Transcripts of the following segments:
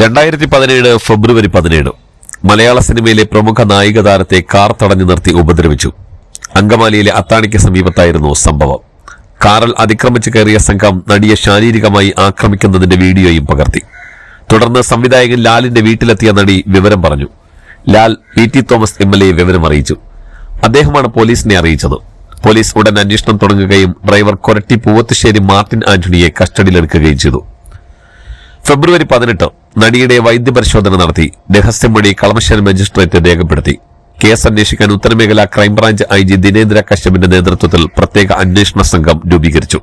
രണ്ടായിരത്തി പതിനേഴ് ഫെബ്രുവരി പതിനേഴ് മലയാള സിനിമയിലെ പ്രമുഖ നായിക താരത്തെ കാർ തടഞ്ഞു നിർത്തി ഉപദ്രവിച്ചു. അങ്കമാലിയിലെ അത്താണിക്ക് സമീപത്തായിരുന്നു സംഭവം. കാറിൽ അതിക്രമിച്ചു കയറിയ സംഘം നടിയെ ശാരീരികമായി ആക്രമിക്കുന്നതിന്റെ വീഡിയോയും പകർത്തി. തുടർന്ന് സംവിധായകൻ ലാലിന്റെ വീട്ടിലെത്തിയ നടി വിവരം പറഞ്ഞു. Lal E T Thomas M L A വിവരം അറിയിച്ചു. അദ്ദേഹമാണ് പോലീസിനെ അറിയിച്ചത്. പോലീസ് ഉടൻ അന്വേഷണം തുടങ്ങുകയും ഡ്രൈവർ കൊരട്ടി പൂവത്തുശ്ശേരി മാർട്ടിൻ ആന്റണിയെ കസ്റ്റഡിയിലെടുക്കുകയും ചെയ്തു. ഫെബ്രുവരി പതിനെട്ട് നടിയുടെ വൈദ്യപരിശോധന നടത്തി. രഹസ്യമൊഴി കളമശ്ശേരി മജിസ്ട്രേറ്റ് രേഖപ്പെടുത്തി. കേസ് അന്വേഷിക്കാൻ ഉത്തരമേഖല crime branch I G Dinendra കശ്യപിന്റെ നേതൃത്വത്തിൽ പ്രത്യേക അന്വേഷണ സംഘം രൂപീകരിച്ചു.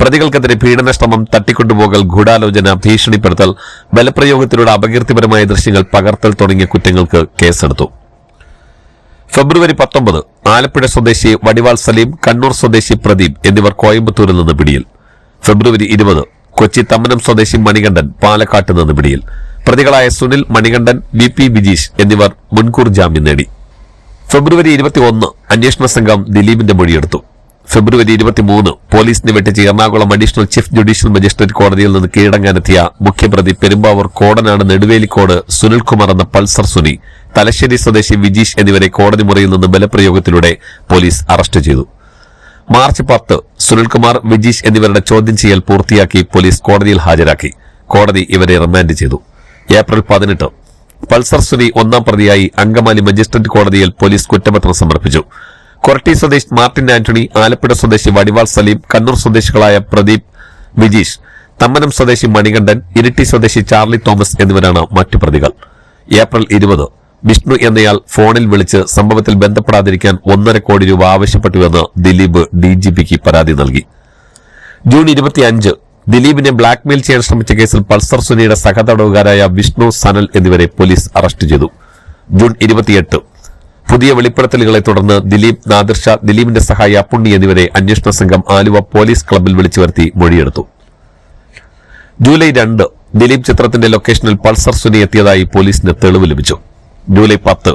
പ്രതികൾക്കെതിരെ പീഡനശ്രമം തട്ടിക്കൊണ്ടുപോകൽ ഗൂഢാലോചന ഭീഷണിപ്പെടുത്തൽ ബലപ്രയോഗത്തിലൂടെ അപകീർത്തിപരമായ ദൃശ്യങ്ങൾ പകർത്തൽ തുടങ്ങിയ കുറ്റങ്ങൾക്ക് കേസെടുത്തു. ഫെബ്രുവരി പത്തൊമ്പത് ആലപ്പുഴ സ്വദേശി വടിവാൾ സലീം കണ്ണൂർ സ്വദേശി പ്രദീപ് എന്നിവർ കോയമ്പത്തൂരിൽ നിന്ന് പിടിയിൽ. ഫെബ്രുവരി ഇരുപത് കൊച്ചി തമ്മനം സ്വദേശി മണികണ്ഠൻ പാലക്കാട്ട് നിന്ന് പിടിയിൽ. പ്രതികളായ സുനിൽ മണികണ്ഠൻ വി പി ബിജീഷ് എന്നിവർ മുൻകൂർ ജാമ്യം നേടി. ഫെബ്രുവരി ഇരുപത്തിയൊന്ന് അന്വേഷണ സംഘം ദിലീപിന്റെ മൊഴിയെടുത്തു. ഫെബ്രുവരി ഇരുപത്തിമൂന്ന് പോലീസിനെ വെട്ടിച്ച് Ernakulam additional chief judicial magistrate കോടതിയിൽ നിന്ന് കീഴടങ്ങാനെത്തിയ മുഖ്യപ്രതി പെരുമ്പാവൂർ കോടനാട് നെടുവേലിക്കോട് സുനിൽകുമാർ എന്ന പൾസർ സുനി തലശ്ശേരി സ്വദേശി വിജീഷ് എന്നിവരെ കോടതി മുറിയിൽ നിന്ന് ബലപ്രയോഗത്തിലൂടെ പോലീസ് അറസ്റ്റ് ചെയ്തു. മാർച്ച് പത്ത് സുനിൽകുമാർ വിജീഷ് എന്നിവരുടെ ചോദ്യം ചെയ്യൽ പൂർത്തിയാക്കി പോലീസ് കോടതിയിൽ ഹാജരാക്കി. കോടതി ഇവരെ റിമാൻഡ് ചെയ്തു. ഏപ്രിൽ പതിനെട്ട്. പൾസർ സുനി ഒന്നാം പ്രതിയായി അങ്കമാലി മജിസ്ട്രേറ്റ് കോടതിയിൽ പോലീസ് കുറ്റപത്രം സമർപ്പിച്ചു. കൊരട്ടി സ്വദേശി മാർട്ടിൻ ആന്റണി ആലപ്പുഴ സ്വദേശി വടിവാൾ സലീം കണ്ണൂർ സ്വദേശികളായ പ്രദീപ് വിജീഷ് തമ്മനം സ്വദേശി മണികണ്ഠൻ ഇരിട്ടി സ്വദേശി ചാർലി തോമസ് എന്നിവരാണ് മറ്റു പ്രതികൾ. ഏപ്രിൽ ഇരുപത്. വിഷ്ണു എന്നയാൾ ഫോണിൽ വിളിച്ച് സംഭവത്തിൽ ബന്ധപ്പെടാതിരിക്കാൻ ഒന്നര കോടി രൂപ ആവശ്യപ്പെട്ടുവെന്ന് ദിലീപ് ഡി ജി പിക്ക് പരാതി നൽകി. ജൂൺ ഇരുപത്തിയഞ്ച് ദിലീപിനെ ബ്ലാക്ക്മെയിൽ ചെയ്യാൻ ശ്രമിച്ച കേസിൽ പൾസർ സുനിയുടെ സഹതടവുകാരായ വിഷ്ണു സനൽ എന്നിവരെ പോലീസ് അറസ്റ്റ് ചെയ്തു. ജൂൺ ഇരുപത്തിയെട്ട് പുതിയ വെളിപ്പെടുത്തലുകളെ തുടർന്ന് ദിലീപ് നാദിർഷ ദിലീപിന്റെ സഹായി അപ്പുണ്ണി എന്നിവരെ അന്വേഷണ സംഘം ആലുവ പോലീസ് ക്ലബിൽ വിളിച്ചു വരുത്തി മൊഴിയെടുത്തു. ജൂലൈ രണ്ട് ദിലീപ് ചിത്രത്തിന്റെ ലൊക്കേഷനിൽ പൾസർ സുനി എത്തിയതായി പോലീസിന് തെളിവ് ലഭിച്ചു. ജൂലൈ പത്ത്.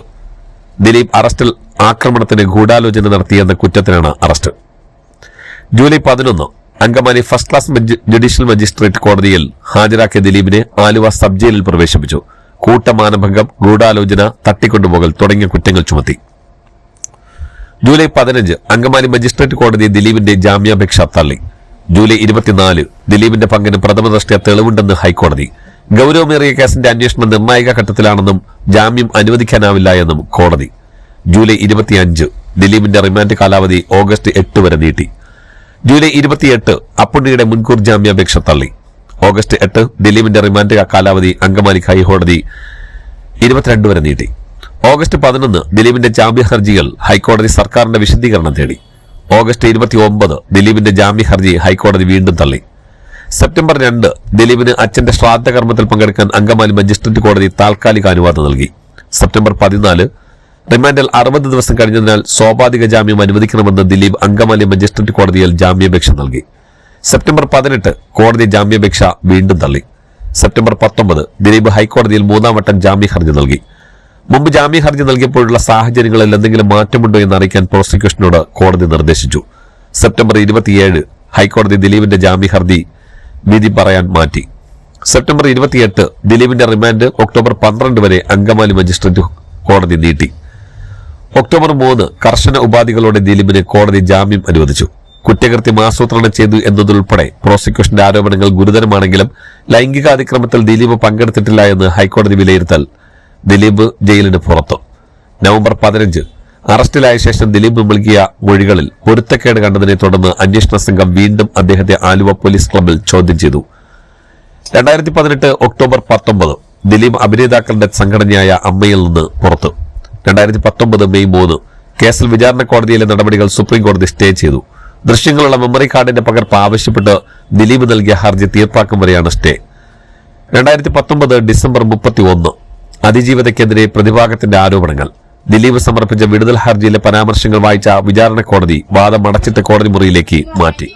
ദിലീപ് അറസ്റ്റിൽ ആക്രമണത്തിന് ഗൂഢാലോചന നടത്തിയെന്ന കുറ്റത്തിനാണ് അറസ്റ്റ്. ജൂലൈ പതിനൊന്ന് Angamaly first class judicial magistrate കോടതിയിൽ ഹാജരാക്കിയ ദിലീപിനെ ആലുവ സബ് ജയിലിൽ പ്രവേശിപ്പിച്ചു. കൂട്ടമാനഭംഗം ഗൂഢാലോചന തട്ടിക്കൊണ്ടുപോകൽ തുടങ്ങിയ കുറ്റങ്ങൾ ചുമത്തി. ജൂലൈ പതിനഞ്ച് അങ്കമാലി മജിസ്ട്രേറ്റ് കോടതി ദിലീപിന്റെ ജാമ്യാപേക്ഷ തള്ളി. ജൂലൈ ഇരുപത്തിനാല് ദിലീപിന്റെ പങ്കിന് പ്രഥമ ദൃഷ്ടിയ തെളിവുണ്ടെന്ന് ഹൈക്കോടതി. ഗൌരവമേറിയ കേസിന്റെ അന്വേഷണം നിർണായക ഘട്ടത്തിലാണെന്നും ജാമ്യം അനുവദിക്കാനാവില്ല എന്നും കോടതി. ജൂലൈ ഇരുപത്തിയഞ്ച് ദിലീപിന്റെ റിമാൻഡ് കാലാവധി ഓഗസ്റ്റ് എട്ട് വരെ നീട്ടി. ജൂലൈ ഇരുപത്തിയെട്ട് അപ്പുണ്ണിയുടെ മുൻകൂർ ജാമ്യാപേക്ഷ തള്ളി. ഓഗസ്റ്റ് എട്ട് ദിലീപിന്റെ റിമാൻഡ് കാലാവധി അങ്കമാലി ഹൈക്കോടതി ഇരുപത്തിരണ്ട് വരെ നീട്ടി. ഓഗസ്റ്റ് പതിനൊന്ന് ദിലീപിന്റെ ജാമ്യ ഹർജികൾ ഹൈക്കോടതി സർക്കാരിന്റെ വിശദീകരണം തേടി. ഓഗസ്റ്റ് ഇരുപത്തിയൊമ്പത് ദിലീപിന്റെ ജാമ്യ ഹർജി ഹൈക്കോടതി വീണ്ടും തള്ളി. സെപ്റ്റംബർ രണ്ട് ദിലീപിന് അച്ഛന്റെ ശ്രാദ്ധ കർമ്മത്തിൽ പങ്കെടുക്കാൻ അങ്കമാലി മജിസ്ട്രേറ്റ് കോടതി താൽക്കാലിക അനുവാദം നൽകി. സെപ്റ്റംബർ പതിനാല് റിമാൻഡിൽ അറുപത് ദിവസം കഴിഞ്ഞതിനാൽ സ്വാഭാവിക ജാമ്യം അനുവദിക്കണമെന്ന് ദിലീപ് അങ്കമാലി മജിസ്ട്രേറ്റ് കോടതിയിൽ ജാമ്യാപേക്ഷ നൽകി. സെപ്റ്റംബർ പതിനെട്ട് കോടതി ജാമ്യാപേക്ഷ വീണ്ടും തള്ളി. സെപ്റ്റംബർ പത്തൊമ്പത് ദിലീപ് ഹൈക്കോടതിയിൽ മൂന്നാം വട്ടം ജാമ്യ ഹർജി നൽകി. മുമ്പ് ജാമ്യ ഹർജി നൽകിയപ്പോഴുള്ള സാഹചര്യങ്ങളിൽ എന്തെങ്കിലും മാറ്റമുണ്ടോ എന്ന് അറിയിക്കാൻ പ്രോസിക്യൂഷനോട് കോടതി നിർദ്ദേശിച്ചു. സെപ്റ്റംബർ ഇരുപത്തിയേഴ് ഹൈക്കോടതി ദിലീപിന്റെ ജാമ്യ ഹർജി വിധി പറയാൻ മാറ്റി. സെപ്റ്റംബർ ഇരുപത്തിയെട്ട് ദിലീപിന്റെ റിമാൻഡ് ഒക്ടോബർ പന്ത്രണ്ട് വരെ അങ്കമാലി മജിസ്ട്രേറ്റ് കോടതി നീട്ടി. ഒക്ടോബർ മൂന്ന് കർശന ഉപാധികളോടെ ദിലീപിന് കോടതി ജാമ്യം അനുവദിച്ചു. കുറ്റകൃത്യം ആസൂത്രണം ചെയ്തു എന്നതുൾപ്പെടെ പ്രോസിക്യൂഷന്റെ ആരോപണങ്ങൾ ഗുരുതരമാണെങ്കിലും ലൈംഗിക അതിക്രമത്തിൽ ദിലീപ് പങ്കെടുത്തിട്ടില്ല എന്ന് ഹൈക്കോടതി വിലയിരുത്തൽ. ദിലീപ് ജയിലിന് പുറത്തു. നവംബർ പതിനഞ്ച് അറസ്റ്റിലായ ശേഷം ദിലീപ് നൽകിയ മൊഴികളിൽ പൊരുത്തക്കേട് കണ്ടതിനെ തുടർന്ന് അന്വേഷണ സംഘം വീണ്ടും അദ്ദേഹത്തെ ആലുവ പോലീസ് ക്ലബിൽ ചോദ്യം ചെയ്തു. രണ്ടായിരത്തി പതിനെട്ട് ഒക്ടോബർ പത്തൊമ്പത് ദിലീപ് അഭിനേതാക്കളുടെ സംഘടനയായ അമ്മയിൽ നിന്ന് പുറത്തു. രണ്ടായിരത്തി പത്തൊമ്പത് മെയ് മൂന്ന് കേസിൽ വിചാരണ കോടതിയിലെ നടപടികൾ സുപ്രീം കോടതി സ്റ്റേ ചെയ്തു. ദൃശ്യങ്ങളുള്ള മെമ്മറി കാർഡിന്റെ പകർപ്പ് ആവശ്യപ്പെട്ട് ദിലീപ് നൽകിയ ഹർജി തീർപ്പാക്കും വരെയാണ് സ്റ്റേ. രണ്ടായിരത്തി പത്തൊമ്പത് ഡിസംബർ മുപ്പത്തി ഒന്ന് അതിജീവിതയ്ക്കെതിരെ പ്രതിഭാഗത്തിന്റെ ആരോപണങ്ങൾ. ദിലീപ് സമർപ്പിച്ച വിടുതൽ ഹർജിയിലെ പരാമർശങ്ങൾ വായിച്ച വിചാരണ കോടതി വാദം അടച്ചിട്ട് കോടതി മുറിയിലേക്ക് മാറ്റി.